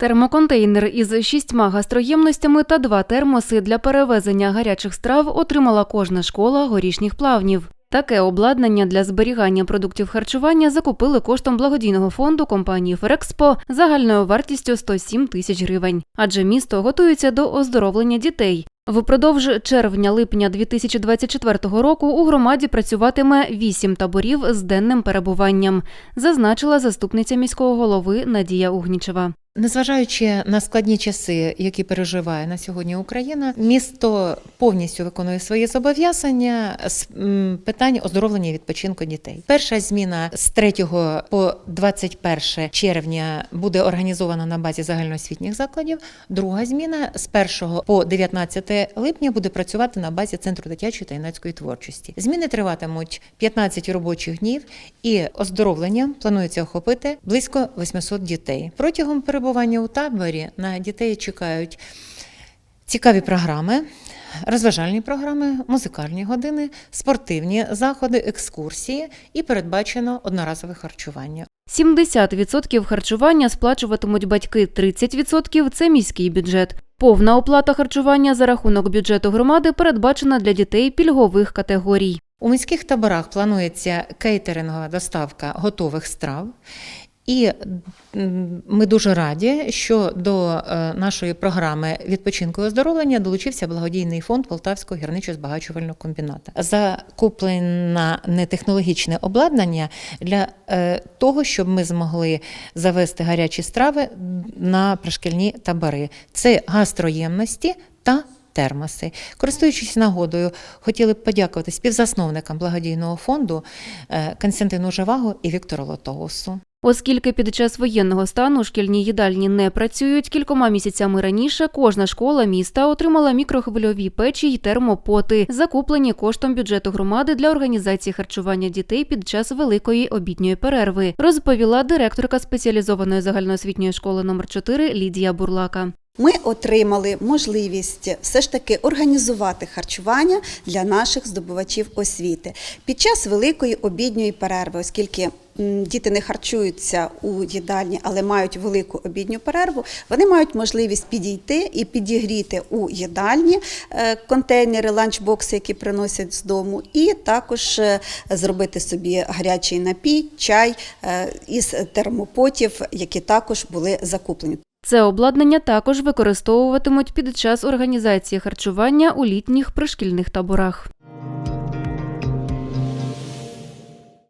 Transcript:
Термоконтейнер із шістьма гастроємностями та два термоси для перевезення гарячих страв отримала кожна школа горішніх плавнів. Таке обладнання для зберігання продуктів харчування закупили коштом благодійного фонду компанії Ферекспо загальною вартістю 107 тисяч гривень. Адже місто готується до оздоровлення дітей. Впродовж червня-липня 2024 року у громаді працюватиме вісім таборів з денним перебуванням, зазначила заступниця міського голови Надія Угнічева. Незважаючи на складні часи, які переживає на сьогодні Україна, місто повністю виконує свої зобов'язання з питань оздоровлення і відпочинку дітей. Перша зміна з 3 по 21 червня буде організована на базі загальноосвітніх закладів. Друга зміна з 1 по 19 липня буде працювати на базі центру дитячої та юнацької творчості. Зміни триватимуть 15 робочих днів, і оздоровлення планується охопити близько 800 дітей. Протягом перебування у таборі на дітей чекають цікаві програми. Розважальні програми, музикальні години, спортивні заходи, екскурсії і передбачено одноразове харчування. 70% харчування сплачуватимуть батьки, 30% – це міський бюджет. Повна оплата харчування за рахунок бюджету громади передбачена для дітей пільгових категорій. У міських таборах планується кейтерингова доставка готових страв. І ми дуже раді, що до е, нашої програми відпочинку і оздоровлення долучився благодійний фонд Полтавського гірничо-збагачувального комбінату. Закуплено нетехнологічне обладнання для е, того, щоб ми змогли завести гарячі страви на пришкільні табори. Це гастроємності та термоси. Користуючись нагодою, хотіли б подякувати співзасновникам благодійного фонду е, Константину Живаго і Віктору Лотоусу. Оскільки під час воєнного стану шкільні їдальні не працюють, кількома місяцями раніше кожна школа міста отримала мікрохвильові печі й термопоти, закуплені коштом бюджету громади для організації харчування дітей під час великої обідньої перерви, розповіла директорка спеціалізованої загальноосвітньої школи номер 4 Лідія Бурлака. Ми отримали можливість все ж таки організувати харчування для наших здобувачів освіти під час великої обідньої перерви, оскільки діти не харчуються у їдальні, але мають велику обідню перерву. Вони мають можливість підійти і підігріти у їдальні е, контейнери, ланчбокси, які приносять з дому, і також е, зробити собі гарячий напій, чай е, із термопотів, які також були закуплені. Це обладнання також використовуватимуть під час організації харчування у літніх пришкільних таборах.